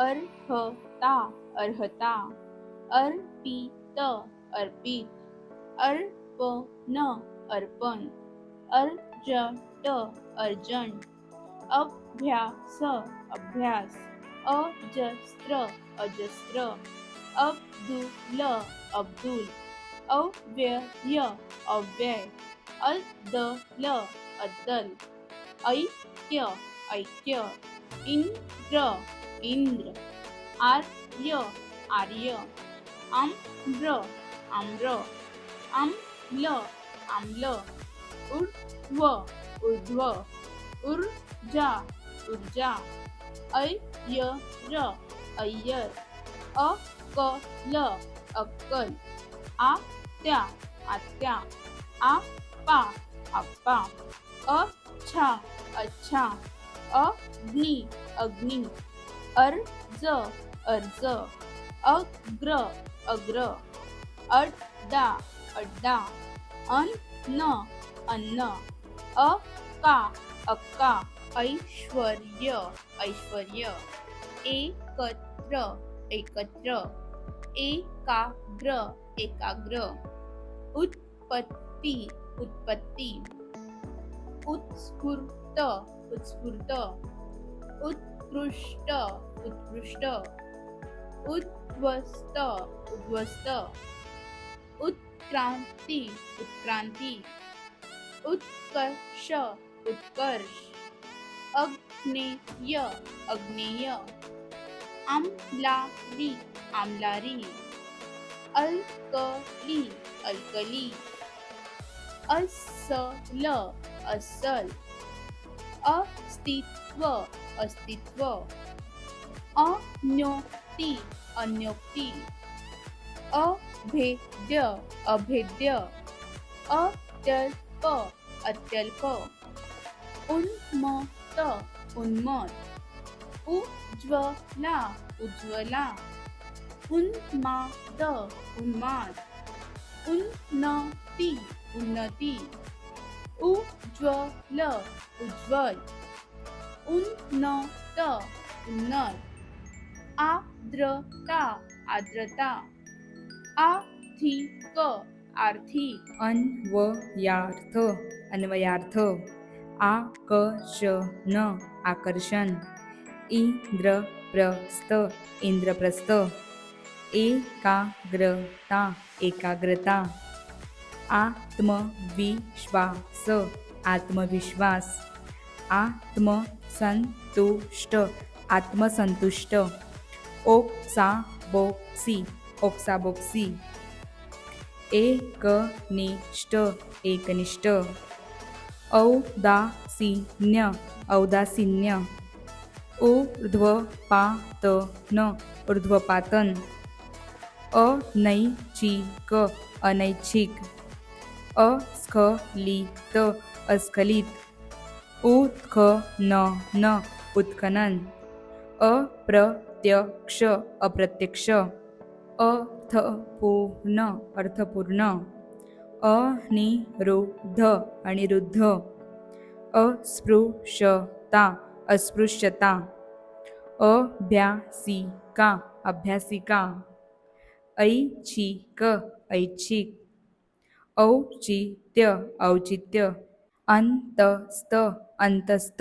अर्हता अर्हता अर्पित अर्पित अर्पण अर्पण अर्जट अर्जन अभ्यास अभ्यास अजस्त्र अजस्त्र अब्दुल अब्दुल अव्यय अव्यय अद्दल अद्दल ऐक्य ऐक्य इंद्र इंद्र। आर्य आर्य। आम्र आम्र आम्ल आम्ल ऊर्ध्व ऊर्ध्व। ऊर्जा ऊर्जा। अय्यर अय्यर। अकल अक्कल आत्या आत्या। आपा आप्पा अच्छा अच्छा अग्नि अग्नि। अर्ज अर्ज अग्र अग्र अड्डा अड्डा अन्न अन्न अका अक्का ऐश्वर्य ऐश्वर्य एकत्र एकत्र एकाग्र एकाग्र उत्पत्ती उत्पत्ती उत्स्फूर्त उत्स्फूर्त उत्कृष्ट उत्कृष्ट उद्ध्वस्त उद्ध्वस्त उत्क्रांती उत्क्रांती उत्कर्ष उत्कर्ष अग्नेय अग्नेय आमलारी आमलारी अल्कली अल्कली अस्सल अस्सल अस्तित्व अस्तित्व। अन्योक्ती अन्योक्ती अभेद्य अभेद्य। अत्यल्प अत्यल्प। उन्मत्त उन्मत्त। उज्ज्वला उज्ज्वला। उन्माद उन्माद। उन्नती, उन्नति। उज्ज्वल उज्ज्वल। उन्नत. उन्नत. आर्द्रता. आर्द्रता. आर्थिक. आर्थिक. अन्वयार्थ. अन्वयार्थ. आकर्षण. आकर्षण. इंद्रप्रस्थ. इंद्रप्रस्थ. एकाग्रता. एकाग्रता. आत्मविश्वास. आत्मविश्वास. आत्मसंतुष्ट आत्मसंतुष्ट. ओक्साबोक्सी ओक्साबोक्सी. एकनिष्ठ एकनिष्ठ. औदासीन्य औदासीन्य. ऊर्ध्वपातन ऊर्ध्वपातन. अनैच्छिक अनैच्छिक. अस्खलित अस्खलित. उत्खनन. उत्खनन. अप्रत्यक्ष अप्रत्यक्ष. अर्थपूर्ण अर्थपूर्ण. अनिरुद्ध अनिरुद्ध. अस्पृश्यता अस्पृश्यता. अभ्यासिका अभ्यासिका. ऐच्छिक ऐच्छिक. औचित्य औचित्य. अंतस्त अंतस्त.